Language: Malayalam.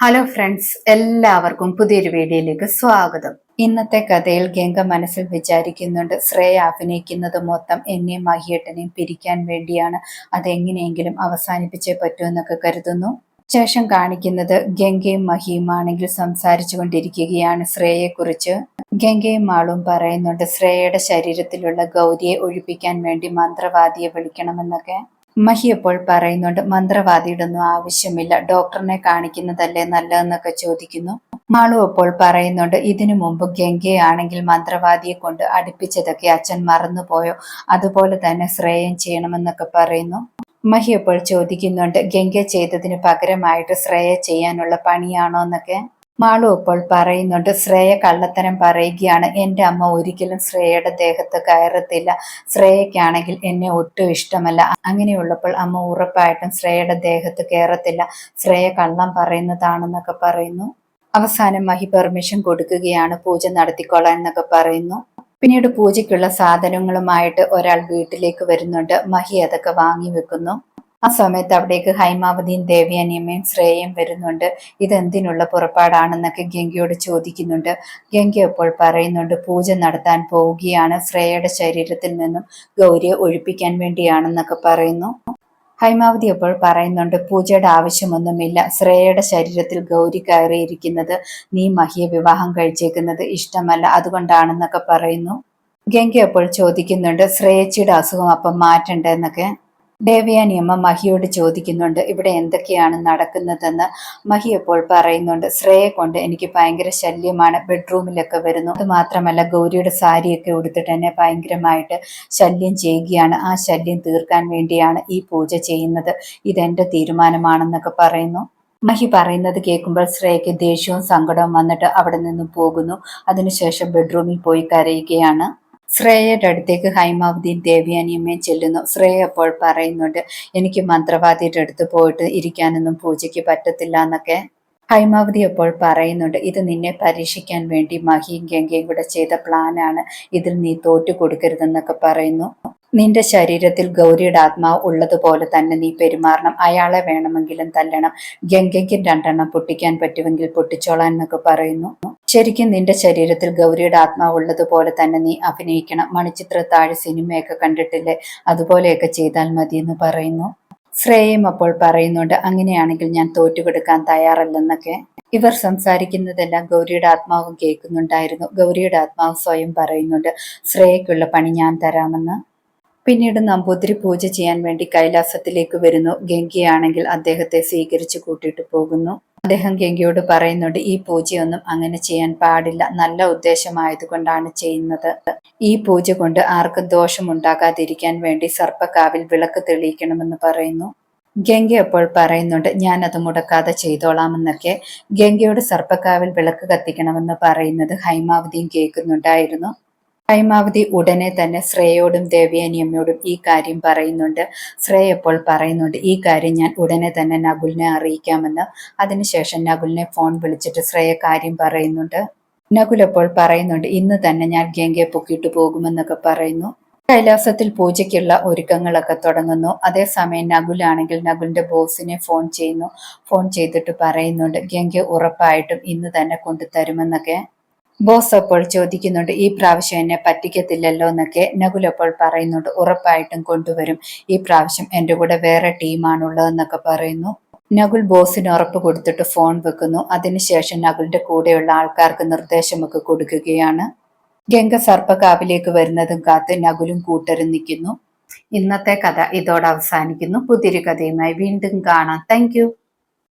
ഹലോ ഫ്രണ്ട്സ് എല്ലാവർക്കും പുതിയൊരു വീഡിയോയിലേക്ക് സ്വാഗതം. ഇന്നത്തെ കഥയിൽ ഗംഗ മനസ്സിൽ വിചാരിക്കുന്നുണ്ട് ശ്രേയ അഭിനയിക്കുന്നത് മൊത്തം എന്നെയും മഹിയേട്ടനെയും പിരിക്കാൻ വേണ്ടിയാണ്. അതെങ്ങനെയെങ്കിലും അവസാനിപ്പിച്ചേ പറ്റൂ എന്നൊക്കെ കരുതുന്നു. ശേഷം കാണിക്കുന്നത് ഗംഗയും മഹിയുമാണെങ്കിൽ സംസാരിച്ചു കൊണ്ടിരിക്കുകയാണ് ശ്രേയയെക്കുറിച്ച്. ഗംഗയും മാളും പറയുന്നുണ്ട് ശ്രേയയുടെ ശരീരത്തിലുള്ള ഗൗരിയെ ഒഴിപ്പിക്കാൻ വേണ്ടി മന്ത്രവാദിയെ വിളിക്കണമെന്നൊക്കെ. മഹി അപ്പോൾ പറയുന്നുണ്ട് മന്ത്രവാദിയുടെ ഒന്നും ആവശ്യമില്ല. ഡോക്ടറിനെ കാണിക്കുന്നതല്ലേ നല്ലതെന്നൊക്കെ ചോദിക്കുന്നു. മാളു അപ്പോൾ പറയുന്നുണ്ട് ഇതിനു മുമ്പ് ഗംഗയാണെങ്കിൽ മന്ത്രവാദിയെ കൊണ്ട് അടുപ്പിച്ചതൊക്കെ അച്ഛൻ മറന്നുപോയോ? അതുപോലെ തന്നെ ശ്രേയം ചെയ്യണമെന്നൊക്കെ പറയുന്നു. മഹി അപ്പോൾ ചോദിക്കുന്നുണ്ട് ഗംഗ ചെയ്തതിന് പകരമായിട്ട് ശ്രേയ ചെയ്യാനുള്ള പണിയാണോ? എന്നൊക്കെ. മാളു ഇപ്പോൾ പറയുന്നുണ്ട് ശ്രേയ കള്ളത്തരം പറയുകയാണ്. എന്റെ അമ്മ ഒരിക്കലും ശ്രേയയുടെ ദേഹത്ത് കയറത്തില്ല. ശ്രേയയ്ക്കാണെങ്കിൽ എന്നെ ഒട്ടും ഇഷ്ടമല്ല. അങ്ങനെയുള്ളപ്പോൾ അമ്മ ഉറപ്പായിട്ടും ശ്രേയയുടെ ദേഹത്ത് കയറത്തില്ല. ശ്രേയ കള്ളം പറയുന്നതാണെന്നൊക്കെ പറയുന്നു. അവസാനം മഹി പെർമിഷൻ കൊടുക്കുകയാണ്. പൂജ നടത്തിക്കൊള്ളാൻ എന്നൊക്കെ പറയുന്നു. പിന്നീട് പൂജയ്ക്കുള്ള സാധനങ്ങളുമായിട്ട് ഒരാൾ വീട്ടിലേക്ക് വരുന്നുണ്ട്. മഹി അതൊക്കെ വാങ്ങി വെക്കുന്നു. ആ സമയത്ത് അവിടേക്ക് ഹൈമാവതിയും ദേവ്യാനിയമ്മയും ശ്രേയയും വരുന്നുണ്ട്. ഇതെന്തിനുള്ള പുറപ്പാടാണെന്നൊക്കെ ഗംഗയോട് ചോദിക്കുന്നുണ്ട്. ഗംഗ അപ്പോൾ പറയുന്നുണ്ട് പൂജ നടത്താൻ പോവുകയാണ്. ശ്രേയയുടെ ശരീരത്തിൽ നിന്നും ഗൗരിയെ ഒഴിപ്പിക്കാൻ വേണ്ടിയാണെന്നൊക്കെ പറയുന്നു. ഹൈമാവതി അപ്പോൾ പറയുന്നുണ്ട് പൂജയുടെ ആവശ്യമൊന്നുമില്ല. ശ്രേയയുടെ ശരീരത്തിൽ ഗൗരി കയറിയിരിക്കുന്നത് നീ മഹിയെ വിവാഹം കഴിച്ചേക്കുന്നത് ഇഷ്ടമല്ല അതുകൊണ്ടാണെന്നൊക്കെ പറയുന്നു. ഗംഗ അപ്പോൾ ചോദിക്കുന്നുണ്ട് ശ്രേയച്ചിയുടെ അസുഖം അപ്പം മാറ്റണ്ടെന്നൊക്കെ ദേവയാനിയമ്മ മഹിയോട് ചോദിക്കുന്നുണ്ട് ഇവിടെ എന്തൊക്കെയാണ് നടക്കുന്നതെന്ന്? മഹി അപ്പോൾ പറയുന്നുണ്ട് ശ്രേയെ കൊണ്ട് എനിക്ക് ഭയങ്കര ശല്യമാണ് ബെഡ്റൂമിലൊക്കെ വരുന്നു. അത് മാത്രമല്ല ഗൗരിയുടെ സാരിയൊക്കെ ഉടുത്തിട്ട് എന്നെ ഭയങ്കരമായിട്ട് ശല്യം ചെയ്യുകയാണ്. ആ ശല്യം തീർക്കാൻ വേണ്ടിയാണ് ഈ പൂജ ചെയ്യുന്നത്. ഇതെന്റെ തീരുമാനമാണെന്നൊക്കെ പറയുന്നു. മഹി പറയുന്നത് കേൾക്കുമ്പോൾ ശ്രേയയ്ക്ക് ദേഷ്യവും സങ്കടവും വന്നിട്ട് അവിടെ നിന്ന് പോകുന്നു. അതിനുശേഷം ബെഡ്റൂമിൽ പോയി കരയുകയാണ്. ശ്രേയയുടെ അടുത്തേക്ക് ഹൈമാവതിയും ദേവിയാനിയമ്മയും ചെല്ലുന്നു. ശ്രേയ അപ്പോൾ പറയുന്നുണ്ട് എനിക്ക് മന്ത്രവാദിയുടെ അടുത്ത് പോയിട്ട് ഇരിക്കാനൊന്നും പൂജയ്ക്ക് പറ്റത്തില്ല എന്നൊക്കെ. ഹൈമാവതി അപ്പോൾ പറയുന്നുണ്ട് ഇത് നിന്നെ പരീക്ഷിക്കാൻ വേണ്ടി മഹിയും ഗംഗയും കൂടെ ചെയ്ത പ്ലാനാണ് ഇതിൽ നീ തോറ്റു കൊടുക്കരുതെന്നൊക്കെ പറയുന്നു. നിന്റെ ശരീരത്തിൽ ഗൗരിയുടെ ആത്മാവ് ഉള്ളതുപോലെ തന്നെ നീ പെരുമാറണം. അയാളെ വേണമെങ്കിലും തല്ലണം. ഗംഗയ്ക്കും രണ്ടെണ്ണം പൊട്ടിക്കാൻ പറ്റുമെങ്കിൽ പൊട്ടിച്ചോളാൻ എന്നൊക്കെ പറയുന്നു. ശരിക്കും നിന്റെ ശരീരത്തിൽ ഗൗരിയുടെ ആത്മാവ് ഉള്ളതുപോലെ തന്നെ നീ അഭിനയിക്കണം. മണിച്ചിത്ര താഴെ സിനിമയൊക്കെ കണ്ടിട്ടില്ലേ? അതുപോലെയൊക്കെ ചെയ്താൽ മതി എന്ന് പറയുന്നു. ശ്രേയം അപ്പോൾ പറയുന്നുണ്ട് അങ്ങനെയാണെങ്കിൽ ഞാൻ തോറ്റുകൊടുക്കാൻ തയ്യാറല്ലെന്നൊക്കെ. ഇവർ സംസാരിക്കുന്നതെല്ലാം ഗൗരിയുടെ ആത്മാവും കേൾക്കുന്നുണ്ടായിരുന്നു. ഗൗരിയുടെ ആത്മാവ് സ്വയം പറയുന്നുണ്ട് ശ്രേയക്കുള്ള പണി ഞാൻ തരാമെന്ന്. പിന്നീട് നമ്പൂതിരി പൂജ ചെയ്യാൻ വേണ്ടി കൈലാസത്തിലേക്ക് വരുന്നു. ഗംഗയാണെങ്കിൽ അദ്ദേഹത്തെ സ്വീകരിച്ചു കൂട്ടിയിട്ട് പോകുന്നു. അദ്ദേഹം ഗംഗയോട് പറയുന്നുണ്ട് ഈ പൂജയൊന്നും അങ്ങനെ ചെയ്യാൻ പാടില്ല. നല്ല ഉദ്ദേശമായതുകൊണ്ടാണ് ചെയ്യുന്നത്. ഈ പൂജ കൊണ്ട് ആർക്കും ദോഷമുണ്ടാകാതിരിക്കാൻ വേണ്ടി സർപ്പക്കാവിൽ വിളക്ക് തെളിയിക്കണമെന്ന് പറയുന്നു. ഗംഗ അപ്പോൾ പറയുന്നുണ്ട് ഞാൻ അത് മുടക്കാതെ ചെയ്തോളാമെന്നൊക്കെ. ഗംഗയോട് സർപ്പക്കാവിൽ വിളക്ക് കത്തിക്കണമെന്ന് പറയുന്നത് ഹൈമാവതിയും കേൾക്കുന്നുണ്ടായിരുന്നു. ഹൈമാവതി ഉടനെ തന്നെ ശ്രേയോടും ദേവയാനിയമ്മയോടും ഈ കാര്യം പറയുന്നുണ്ട്. ശ്രേയ അപ്പോൾ പറയുന്നുണ്ട് ഈ കാര്യം ഞാൻ ഉടനെ തന്നെ നകുലിനെ അറിയിക്കാമെന്ന്. അതിനുശേഷം നകുലിനെ ഫോൺ വിളിച്ചിട്ട് ശ്രേയ കാര്യം പറയുന്നുണ്ട്. നകുൽ പറയുന്നുണ്ട് ഇന്ന് തന്നെ ഞാൻ ഗംഗയെ പൊക്കിയിട്ട് പോകുമെന്നൊക്കെ പറയുന്നു. കൈലാസത്തിൽ പൂജയ്ക്കുള്ള ഒരുക്കങ്ങളൊക്കെ തുടങ്ങുന്നു. അതേസമയം നകുലാണെങ്കിൽ നകുലിന്റെ ബോസിനെ ഫോൺ ചെയ്യുന്നു. ഫോൺ ചെയ്തിട്ട് പറയുന്നുണ്ട് ഗംഗ ഉറപ്പായിട്ടും ഇന്ന് തന്നെ കൊണ്ടുതരുമെന്നൊക്കെ. ബോസ് അപ്പോൾ ചോദിക്കുന്നുണ്ട് ഈ പ്രാവശ്യം എന്നെ പറ്റിക്കത്തില്ലല്ലോ എന്നൊക്കെ നകുൽ അപ്പോൾ പറയുന്നുണ്ട് ഉറപ്പായിട്ടും കൊണ്ടുവരും. ഈ പ്രാവശ്യം എന്റെ കൂടെ വേറെ ടീമാണുള്ളതെന്നൊക്കെ പറയുന്നു. നകുൽ ബോസിന് ഉറപ്പ് കൊടുത്തിട്ട് ഫോൺ വെക്കുന്നു. അതിനുശേഷം നകുലിന്റെ കൂടെയുള്ള ആൾക്കാർക്ക് നിർദ്ദേശമൊക്കെ കൊടുക്കുകയാണ്. ഗംഗ സർപ്പകാവിലേക്ക് വരുന്നതും കാത്ത് നകുലും കൂട്ടരും നിൽക്കുന്നു. ഇന്നത്തെ കഥ ഇതോടെ അവസാനിക്കുന്നു. പുതിയൊരു കഥയുമായി വീണ്ടും കാണാം. താങ്ക്